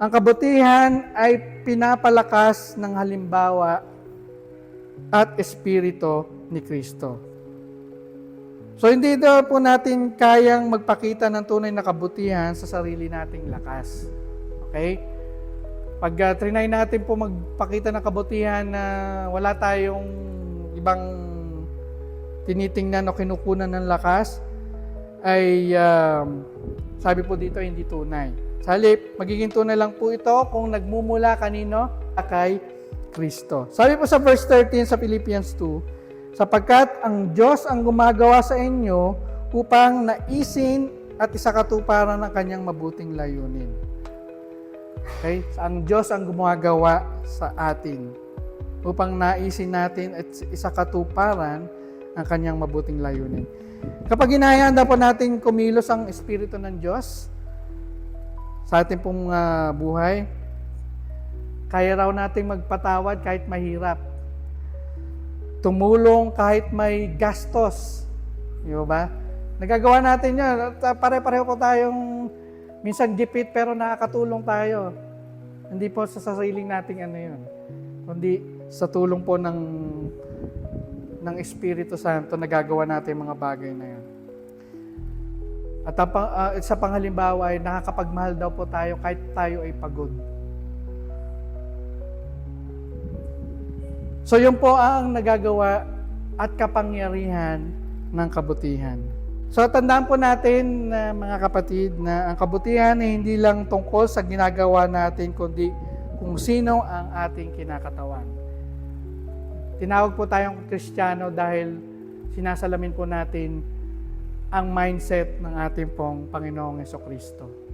Ang kabutihan ay pinapalakas ng halimbawa at espiritu ni Kristo. So hindi daw po natin kayang magpakita ng tunay na kabutihan sa sarili nating lakas. Okay? Pag uh, trinay natin po magpakita ng kabutihan na wala tayong ibang tinitingnan o kinukunan ng lakas, ay um, sabi po dito hindi tunay. Sa halip, magiging tunay lang po ito kung nagmumula kanino? Kay Kristo. Sabi po sa verse 13 sa Philippians 2, sapagkat ang Diyos ang gumagawa sa inyo upang naisin at isakatuparan ng kanyang mabuting layunin. Okay? Ang Diyos ang gumagawa sa atin upang naisin natin at isakatuparan ang kanyang mabuting layunin. Kapag hinahanda po natin kumilos ang Espiritu ng Diyos sa ating pong ah, buhay, kaya raw nating magpatawad kahit mahirap. Tumulong kahit may gastos. Di ba? Nagagawa natin. At, ah, Pare-pareho po tayong minsan gipit pero nakakatulong tayo. Hindi po sa sariling nating ano yun. Kundi sa tulong po ng ng Espiritu Santo nagagawa natin mga bagay na yun. At ah, sa panghalimbawa ay nakakapagmahal daw po tayo kahit tayo ay pagod. So yun po ang nagagawa at kapangyarihan ng kabutihan. So tandaan po natin na mga kapatid na ang kabutihan ay hindi lang tungkol sa ginagawa natin kundi kung sino ang ating kinakatawan. Tinawag po tayong Kristiyano dahil sinasalamin po natin ang mindset ng ating pong Panginoong Kristo.